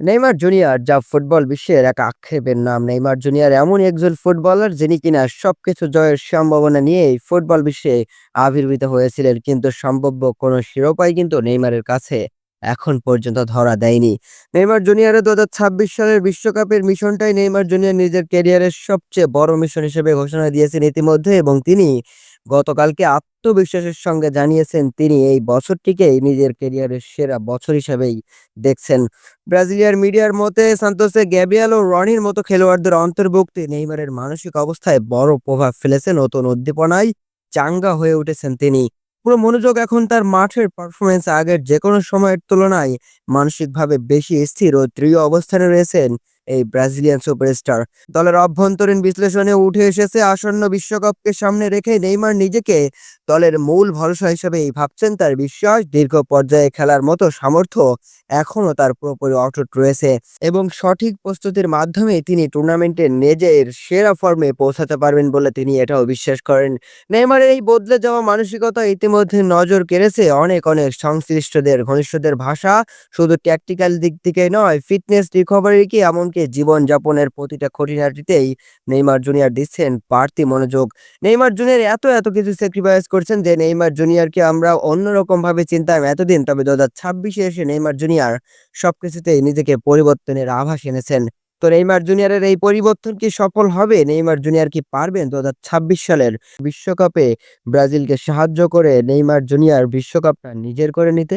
Neymar junior, যা football বিশ্বের এক আক্ষেপের নাম। নেইমার জুনিয়র এমন একজন ফুটবলার যিনি কিনা সবকিছু জয়ের সম্ভাবনা নিয়েই ফুটবল বিশ্বে আবির্ভূত হয়েছিলেন, কিন্তু সম্ভাব্য কোনো শিরোপাই কিন্তু নেইমারের কাছে এখন পর্যন্ত ধরা দেয়নি। নেইমার জুনিয়রের দু হাজার ছাব্বিশ সালের বিশ্বকাপের মিশনটাই নেইমার জুনিয়র নিজের ক্যারিয়ারের সবচেয়ে বড় মিশন হিসেবে ঘোষণা দিয়েছেন ইতিমধ্যে এবং তিনি গতকালকে আত্মবিশ্বাসের সঙ্গে জানিয়েছেন তিনি, এই বছরটিকেই নিজের কেরিয়ারের সেরা বছর হিসেবেই দেখছেন। ব্রাজিলিয়ার মিডিয়ার মতে, সান্তোসে গ্যাবিয়াল ও রনির মতো খেলোয়াড়দের অন্তর্ভুক্তি নেইমারের মানসিক অবস্থায় বড় প্রভাব ফেলেছে নতুন উদ্দীপনায় চাঙ্গা হয়ে উঠেছেন তিনি। পুরো মনোযোগ এখন তার মাঠের পারফরমেন্স আগের যে কোনো সময়ের তুলনায় মানসিকভাবে বেশি স্থির ও দৃঢ় অবস্থানে রয়েছেন এই ব্রাজিলিয়ান সুপারস্টার। দলের অভ্যন্তরীণ বিশ্লেষণে উঠে এসেছে, আসন্ন বিশ্বকাপকে সামনে রেখে নেইমার নিজেকে দলের মূল ভরসা হিসেবেই ভাবছেন তার বিশ্বাস। দীর্ঘ পর্যায়ে খেলার মতো সামর্থ্য এখনও তার পুরোপুরি অটুট রয়েছে এবং সঠিক প্রস্তুতির মাধ্যমে তিনি টুর্নামেন্টে নিজের সেরা ফর্মে পৌঁছাতে পারবেন বলে তিনি এটাও বিশ্বাস করেন। নেইমারের এই বদলে যাওয়া মানসিকতা ইতিমধ্যে নজর কেড়েছে অনেক অনেক সংশ্লিষ্টদের, ঘনিষ্ঠদের ভাষা। শুধু ট্যাকটিক্যাল দিক থেকে নয় ফিটনেস রিকভারি কি এমনকি জীবনযাপনের প্রতিটা খুঁটিনাটিতেই নেইমার জুনিয়র দিচ্ছেন বাড়তি মনোযোগ। নেইমার জুনিয়র এত এত কিছু স্যাক্রিফাইস করছেন যে নেইমার জুনিয়রকে আমরা অন্যরকম ভাবে চিন্তাম এতদিন। তবে দু হাজার ছাব্বিশে এসে নেইমার জুনিয়র সবকিছুতেই নিজেকে পরিবর্তনের আভাস এনেছেন। তো নেইমার জুনিয়রের এই পরিবর্তন কি সফল হবে? নেইমার জুনিয়র কি পারবেন দু হাজার ছাব্বিশ সালের বিশ্বকাপে ব্রাজিলকে সাহায্য করে নেইমার জুনিয়র বিশ্বকাপটা নিজের করে নিতে?